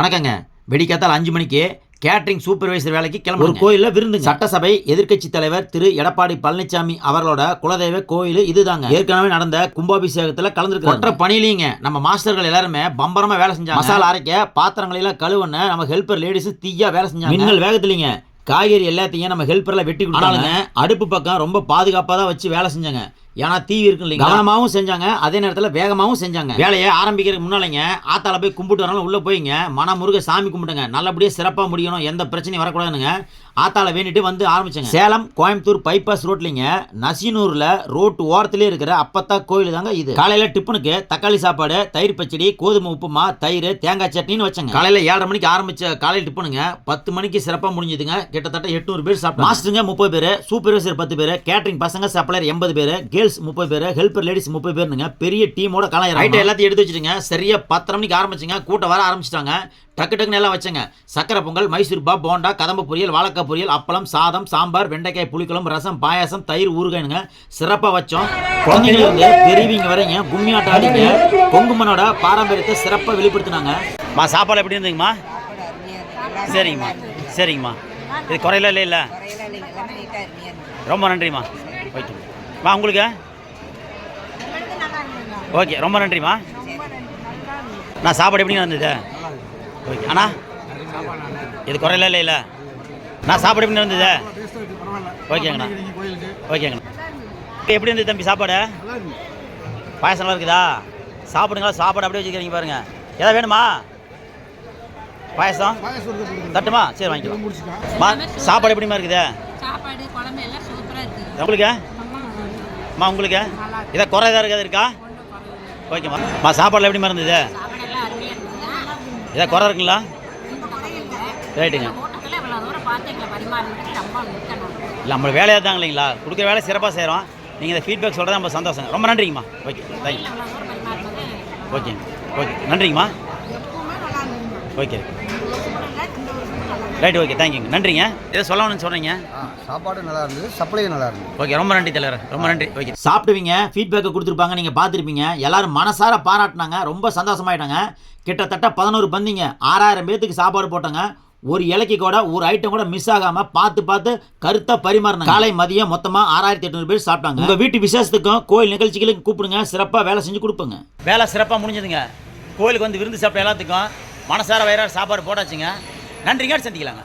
வணக்கங்க. வெடிக்காத்தால் அஞ்சு மணிக்கு கேட்டரிங் சூப்பர்வைசர் வேலைக்கு கிளம்ப ஒரு கோயிலில் விருந்து சட்டசபை எதிர்க்கட்சி தலைவர் திரு எடப்பாடி பழனிசாமி அவர்களோட குலதெய்வ கோயில் இதுதாங்க. ஏற்கனவே நடந்த கும்பாபிஷேகத்தில் கலந்துருக்கு மற்ற பணியிலைங்க. நம்ம மாஸ்டர்கள் எல்லாருமே பம்பரமா வேலை செஞ்சாங்க. மசாலா அரைக்க பாத்திரங்களெல்லாம் கழுவுன நம்ம ஹெல்ப்பர் லேடிஸ் தீயா வேலை செஞ்சாங்க. மின்னல் வேகத்துலீங்க. காய்கறி எல்லாத்தையும் நம்ம ஹெல்ப்பரில் வெட்டி கொடுத்தாலுங்க அடுப்பு பக்கம் ரொம்ப பாதுகாப்பாக தான் வச்சு வேலை செஞ்சாங்க. ஏன்னா தீ இருக்கு இல்லைங்க கவனமாகவும் செஞ்சாங்க. அதே நேரத்தில் வேகமாகவும் செஞ்சாங்க. வேலையை ஆரம்பிக்கிறதுக்கு முன்னாலேங்க ஆத்தால போய் கும்பிட்டு வரணும் உள்ளே போய்ங்க. மனமுருக சாமி கும்பிட்டுங்க நல்லபடியாக சிறப்பாக முடியணும். எந்த பிரச்சனையும் வரக்கூடாதுங்க. ஆத்தால வேண்டிட்டு வந்து ஆரம்பிச்சாங்க. சேலம் கோயம்புத்தூர் பைபாஸ் ரோட்லிங்க நசினூரில் ரோட்டு ஓரத்திலே இருக்கிற அப்பத்தா கோயில் தாங்க இது. காலையில் டிஃபனுக்கு தக்காளி சாப்பாடு தயிர் பச்சடி கோதுமை உப்புமா தயிர் தேங்காய் சட்னின்னு வச்சாங்க. காலையில் ஏழரை மணிக்கு ஆரம்பிச்ச காலையில் டிஃபனுங்க பத்து மணிக்கு சிறப்பாக முடிஞ்சதுங்க. கிட்டத்தட்ட எட்நூறு பேர் சாப்பிட்டாங்க. மாஸ்டருங்க முப்பது பேர் சூப்பர்வைசர் பத்து பேர் கேட்டரிங் பசங்க சப்ளையர் எண்பது பேர் கேர்ள்ஸ் முப்பது பேர் ஹெல்ப்பர் லேடிஸ் முப்பது பேருங்க பெரிய டீமோட கலாயிரம் ரைட்டை எல்லாத்தையும் எடுத்து வச்சுட்டுங்க. சரியா பத்தரை மணிக்கு ஆரம்பிச்சுங்க. கூட்டம் வர ஆரம்பிச்சிட்டாங்க. டக்கு டக்குன்னு எல்லாம் வச்சங்க. சக்கரை பொங்கல் மைசூர்பா போண்டா கதம்ப பொரியல் வாழைக்காய் பொரியல் அப்பளம் சாதம் சாம்பார் வெண்டைக்காய் புளிக்குழம்பு ரசம் பாயாசம் தயிர் ஊறுகாய்னுங்க. சிறப்பாக வச்சோம். குழந்தைங்க இருந்து பெரியவங்க வரைங்க கும்மியாட்டம் ஆடிங்க. கொங்குமனோட பாரம்பரியத்தை சிறப்பாக வெளிப்படுத்தினாங்க. மா சாப்பாடு எப்படி இருந்தீங்கம்மா சரிங்கம்மா. சரிங்கம்மா. இது குறையில இல்லை இல்லை ரொம்ப நன்றிம்மா. ஓகே மா உங்களுக்கு? ஓகே ரொம்ப நன்றிம்மா. நான் சாப்பாடு எப்படிங்க இருந்தது? ஓகே அண்ணா. இது குறையில இல்லை இல்லை. நான் சாப்பாடு எப்படி இருந்தது? ஓகேங்கண்ணா ஓகேங்கண்ணா எப்படி இருந்தது தம்பி சாப்பாடு? பாயசம் நல்லா இருக்குதா? சாப்பிடுங்களா சாப்பாடு அப்படியே வச்சுக்கிறீங்க பாருங்க. எதாவது வேணுமா? பாயசம்? தட்டுமா? சரி வாங்கிக்கலாம். சாப்பாடு எப்படிமா இருக்குது. உங்களுக்கு? அம்மா உங்களுக்கு? இதை குறை ஏதாவது இருக்காது இருக்கா? ஓகேம்மா. மா எப்படி எப்படிமா இருந்தது? இதை குறை இருக்குங்களா? ரைட்டுங்க. இல்லை நம்ம வேலையாக தாங்க இல்லைங்களா? கொடுக்குற வேலை சிறப்பாக செய்கிறோம் நீங்கள் இந்த ஃபீட்பேக் சொல்கிறது நம்ம சந்தோஷம். ரொம்ப நன்றிங்கம்மா. ஓகே தேங்க்யூ ஓகேங்க. ஓகே நன்றிங்கம்மா. ஓகே. ரைட் ஓகே தேங்க்யூங்க நன்றிங்க. இதை சொல்லணும்னு சொன்னீங்க. ஆ சாப்பாடு நல்லா இருந்தது சப்ளையும் நல்லா இருந்தது. ஓகே ரொம்ப நன்றி தலைவர் ரொம்ப நன்றி. ஓகே சாப்பிடுவீங்க ஃபீட்பேக்கை கொடுத்துருப்பாங்க நீங்கள் பார்த்துருப்பீங்க. எல்லாரும் மனசார பாராட்டினாங்க ரொம்ப சந்தோஷமாயிட்டாங்க. கிட்டத்தட்ட பதினோரு பந்திங்க ஆறாயிரம் பேத்துக்கு சாப்பாடு போட்டாங்க. ஒரு இலைக்கு கூட ஒரு ஐட்டம் கூட மிஸ் ஆகாம பார்த்து பார்த்து கருத்தா பரிமாறினாங்க. காலை மதியம் மொத்தமா ஆறாயிரத்தி எட்நூறு பேர் சாப்பிட்டாங்க. உங்க வீட்டு விசேஷத்துக்கும் கோயில் நிகழ்ச்சிகளுக்கும் கூப்பிடுங்க சிறப்பா வேலை செஞ்சு கொடுப்போங்க. வேலை சிறப்பா முடிஞ்சதுங்க. கோயிலுக்கு வந்து விருந்து சாப்பிட்ட எல்லாத்துக்கும் மனசார வயிறார சாப்பாடு போட்டாச்சுங்க. நன்றிங்க சந்திக்கலாங்க.